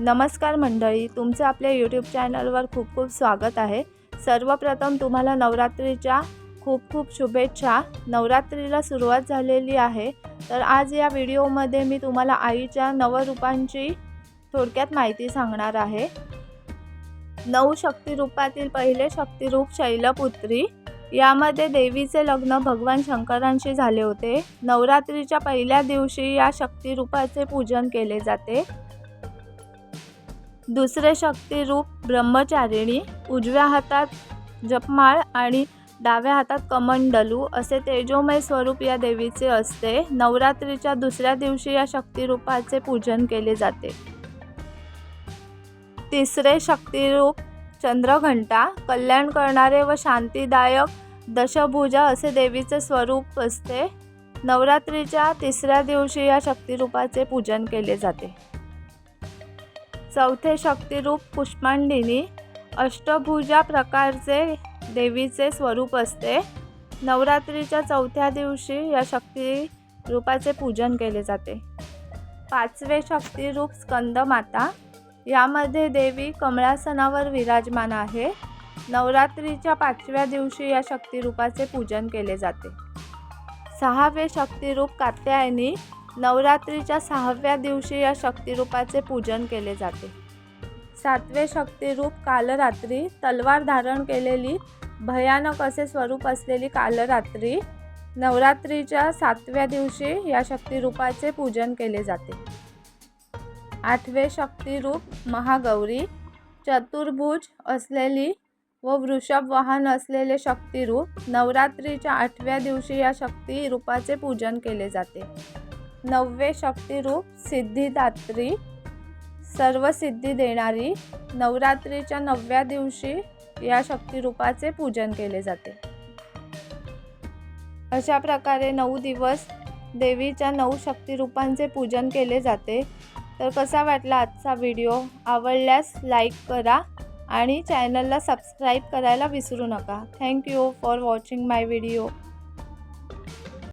नमस्कार मंडळी तुमचं आपल्या यूट्यूब चॅनलवर खूप खूप स्वागत आहे. सर्वप्रथम तुम्हाला नवरात्रीच्या खूप खूप शुभेच्छा. नवरात्रीला सुरुवात झालेली आहे. तर आज या व्हिडिओमध्ये मी तुम्हाला आईच्या नवरूपांची थोडक्यात माहिती सांगणार आहे. नऊ शक्तिरूपातील पहिले शक्तिरूप शैलपुत्री. यामध्ये देवीचे लग्न भगवान शंकरांशी झाले होते. नवरात्रीच्या पहिल्या दिवशी या शक्तिरूपाचे पूजन केले जाते. दुसरे शक्तिरूप ब्रह्मचारिणी उजव्या हातात जपमाळ आणि डाव्या हातात कमंडलू असे तेजोमय स्वरूप या देवीचे असते. नवरात्रीच्या दुसऱ्या दिवशी या शक्तिरूपाचे पूजन केले जाते. तिसरे शक्तिरूप चंद्रघंटा कल्याण करणारे व शांतीदायक दशभुजा असे देवीचे स्वरूप असते. नवरात्रीच्या तिसऱ्या दिवशी या शक्तिरूपाचे पूजन केले जाते. चौथे शक्तिरूप पुष्पांडिनी अष्टभुजा प्रकारचे देवीचे स्वरूप असते. नवरात्रीच्या चौथ्या दिवशी या शक्ती रूपाचे पूजन केले जाते. पाचवे शक्तिरूप स्कंदमाता यामध्ये देवी कमळासनावर विराजमान आहे. नवरात्रीच्या पाचव्या दिवशी या शक्तिरूपाचे पूजन केले जाते. सहावे शक्तिरूप कात्यायनी नवरात्रीच्या सहाव्या दिवशी या शक्तिरूपाचे पूजन केले जाते. सातवे शक्तिरूप कालरात्री तलवार धारण केलेली भयानक असे स्वरूप असलेली कालरात्री नवरात्रीच्या सातव्या दिवशी या शक्तिरूपाचे पूजन केले जाते. आठवे शक्तिरूप महागौरी चतुर्भुज असलेली व वृषभ वाहन असलेले शक्तिरूप नवरात्रीच्या आठव्या दिवशी या शक्तिरूपाचे पूजन केले जाते. नववे शक्तिरूप सिद्धिदात्री सर्व सिद्धी देणारी नवरात्रीच्या नवव्या दिवशी या शक्तिरूपाचे पूजन केले जाते. अशा प्रकारे नऊ दिवस देवीच्या नऊ शक्तिरूपांचे पूजन केले जाते. तर कसा वाटला आजचा व्हिडिओ? आवडल्यास लाईक करा आणि चॅनलला सबस्क्राईब करायला विसरू नका. Thank you for watching my video.